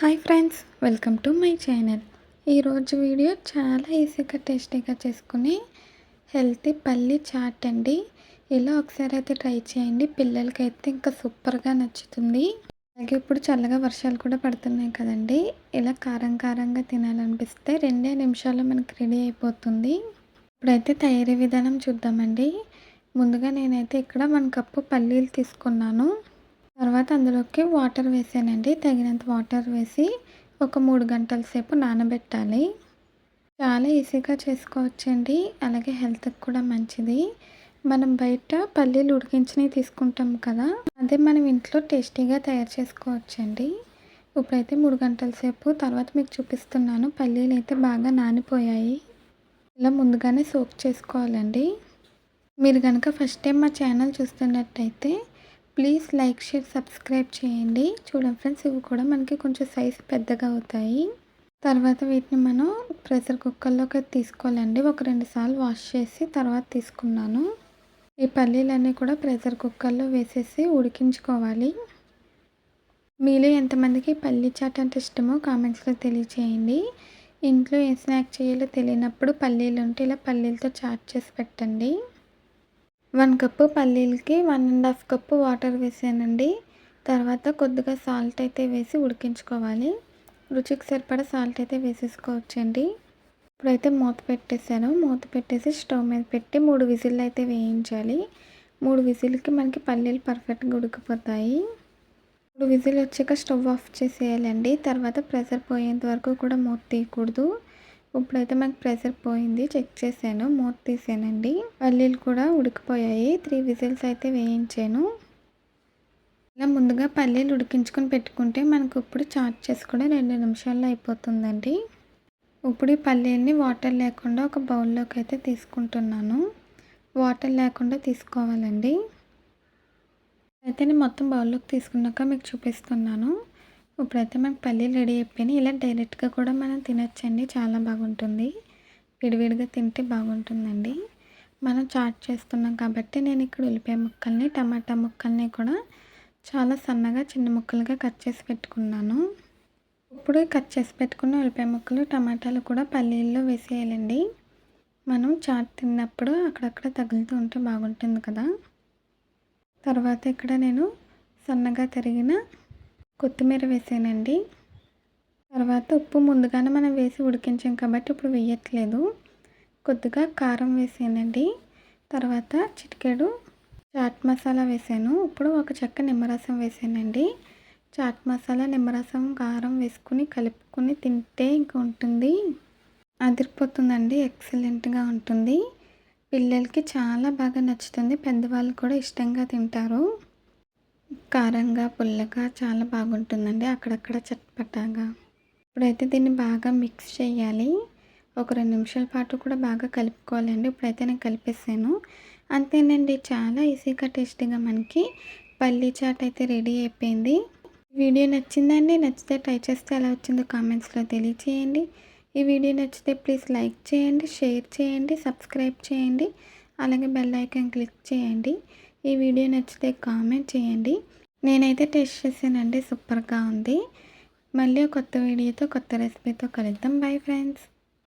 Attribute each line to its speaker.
Speaker 1: Hi friends welcome to my channel. ఈరోజు video చాలా ఈజీగా టేస్టీగా చేసుకుని హెల్తీ పల్లి చాట్ అండి. ఇలా ఒకసారి అయితే ట్రై చేయండి. పిల్లలకి అయితే ఇంకా సూపర్గా నచ్చుతుంది. అలాగే ఇప్పుడు చల్లగా వర్షాలు కూడా పడుతున్నాయి కదండి. ఇలా కారం కారంగా తినాలనిపిస్తే రెండే నిమిషాల్లో మనకి రెడీ అయిపోతుంది. ఇప్పుడైతే తయారీ విధానం చూద్దామండి. ముందుగా నేనైతే ఇక్కడ వన్ కప్పు పల్లీలు తీసుకున్నాను. తర్వాత అందులోకి వాటర్ వేసానండి. తగినంత వాటర్ వేసి ఒక మూడు గంటల సేపు నానబెట్టాలి. చాలా ఈజీగా చేసుకోవచ్చండి. అలాగే హెల్త్కి కూడా మంచిది. మనం బయట పల్లీలు ఉడికించినవి తీసుకుంటాం కదా అదే మనం ఇంట్లో టేస్టీగా తయారు చేసుకోవచ్చండి. ఇప్పుడైతే మూడు గంటల సేపు తర్వాత మీకు చూపిస్తున్నాను. పల్లీలు అయితే బాగా నానిపోయాయి. ఇలా ముందుగానే సోక్ చేసుకోవాలండి. మీరు కనుక ఫస్ట్ టైం మా ఛానల్ చూస్తున్నట్టయితే ప్లీజ్ లైక్ షేర్ సబ్స్క్రైబ్ చేయండి. చూడండి ఫ్రెండ్స్ ఇవి కూడా మనకి కొంచెం సైజు పెద్దగా అవుతాయి. తర్వాత వీటిని మనం ప్రెషర్ కుక్కర్లోకి తీసుకోవాలండి. ఒక రెండు సార్లు వాష్ చేసి తర్వాత తీసుకున్నాను. ఈ పల్లీలన్నీ కూడా ప్రెషర్ కుక్కర్లో వేసేసి ఉడికించుకోవాలి. మీలో ఎంతమందికి పల్లీ చాట్ అంటే ఇష్టమో కామెంట్స్లో తెలియచేయండి. ఇంట్లో ఏ స్నాక్ చేయాలో తెలియనప్పుడు పల్లీలు ఉంటే ఇలా పల్లీలతో చాట్ చేసి పెట్టండి. One cup పల్లీలకి one and half cup water వేసానండి. తర్వాత కొద్దిగా సాల్ట్ అయితే వేసి ఉడికించుకోవాలి. రుచికి సరిపడా సాల్ట్ అయితే వేసేసుకోవచ్చండి. ఇప్పుడైతే మూత పెట్టేశాను. మూత పెట్టేసి స్టవ్ మీద పెట్టి మూడు విజిల్లు అయితే వేయించాలి. మూడు విజిల్కి మనకి పల్లీలు పర్ఫెక్ట్గా ఉడికిపోతాయి. మూడు విజిల్ వచ్చాక స్టవ్ ఆఫ్ చేసేయాలండి. తర్వాత ప్రెషర్ పోయేంత వరకు కూడా మూత తీయకూడదు. ఇప్పుడైతే మాకు ప్రెషర్ పోయింది. చెక్ చేశాను. మూత తీసానండి. పల్లీలు కూడా ఉడికిపోయాయి. త్రీ విజిల్స్ అయితే వేయించాను. ఇలా ముందుగా పల్లీలు ఉడికించుకొని పెట్టుకుంటే మనకు ఇప్పుడు చాట్ చేసుకోవడం రెండు నిమిషాల్లో అయిపోతుందండి. ఇప్పుడు ఈ పల్లీలని వాటర్ లేకుండా ఒక బౌల్లోకి అయితే తీసుకుంటున్నాను. వాటర్ లేకుండా తీసుకోవాలండి. అయితే నేను మొత్తం బౌల్లోకి తీసుకున్నాక మీకు చూపిస్తున్నాను. ఇప్పుడైతే మనకు పల్లీలు రెడీ అయిపోయినాయి. ఇలా డైరెక్ట్గా కూడా మనం తినచ్చండి. చాలా బాగుంటుంది. విడివిడిగా తింటే బాగుంటుందండి. మనం చాట్ చేస్తున్నాం కాబట్టి నేను ఇక్కడ ఉల్లిపాయ ముక్కల్ని టమాటా ముక్కల్ని కూడా చాలా సన్నగా చిన్న ముక్కలుగా కట్ చేసి పెట్టుకున్నాను. ఇప్పుడు కట్ చేసి పెట్టుకున్న ఉల్లిపాయ ముక్కలు టమాటాలు కూడా పల్లీల్లో వేసేయాలండి. మనం చాట్ తిన్నప్పుడు అక్కడక్కడ తగులుతూ ఉంటే బాగుంటుంది కదా. తర్వాత ఇక్కడ నేను సన్నగా తరిగిన కొత్తిమీర వేసానండి. తర్వాత ఉప్పు ముందుగానే మనం వేసి ఉడికించాం కాబట్టి ఇప్పుడు వేయట్లేదు. కొద్దిగా కారం వేసానండి. తర్వాత చిటికెడు చాట్ మసాలా వేసాను. ఇప్పుడు ఒక చెక్క నిమ్మరసం వేసానండి. చాట్ మసాలా నిమ్మరసం కారం వేసుకుని కలుపుకొని తింటే ఇంకా ఉంటుంది. అదిరిపోతుందండి ఎక్సలెంట్గా ఉంటుంది. పిల్లలకి చాలా బాగా నచ్చుతుంది. పెద్దవాళ్ళు కూడా ఇష్టంగా తింటారు. కారంగా పుల్లగా చాలా బాగుంటుందండి. అక్కడక్కడ చట్పటాగా. ఇప్పుడైతే దీన్ని బాగా మిక్స్ చేయాలి. ఒక రెండు నిమిషాల పాటు కూడా బాగా కలుపుకోవాలండి. ఇప్పుడైతే నేను కలిపేసాను. అంతేనండి చాలా ఈజీగా టేస్టీగా మనకి పల్లీ చాట్ అయితే రెడీ అయిపోయింది. వీడియో నచ్చిందండి నచ్చితే ట్రై చేస్తే ఎలా వచ్చిందో కామెంట్స్లో తెలియచేయండి. ఈ వీడియో నచ్చితే ప్లీజ్ లైక్ చేయండి షేర్ చేయండి సబ్స్క్రైబ్ చేయండి. అలాగే బెల్ ఐకాన్ క్లిక్ చేయండి. ఈ వీడియో నచ్చితే కామెంట్ చేయండి. నేనైతే టెస్ట్ చేసానండి సూపర్గా ఉంది. మళ్ళీ కొత్త వీడియోతో కొత్త రెసిపీతో కలుద్దాం. Bye friends.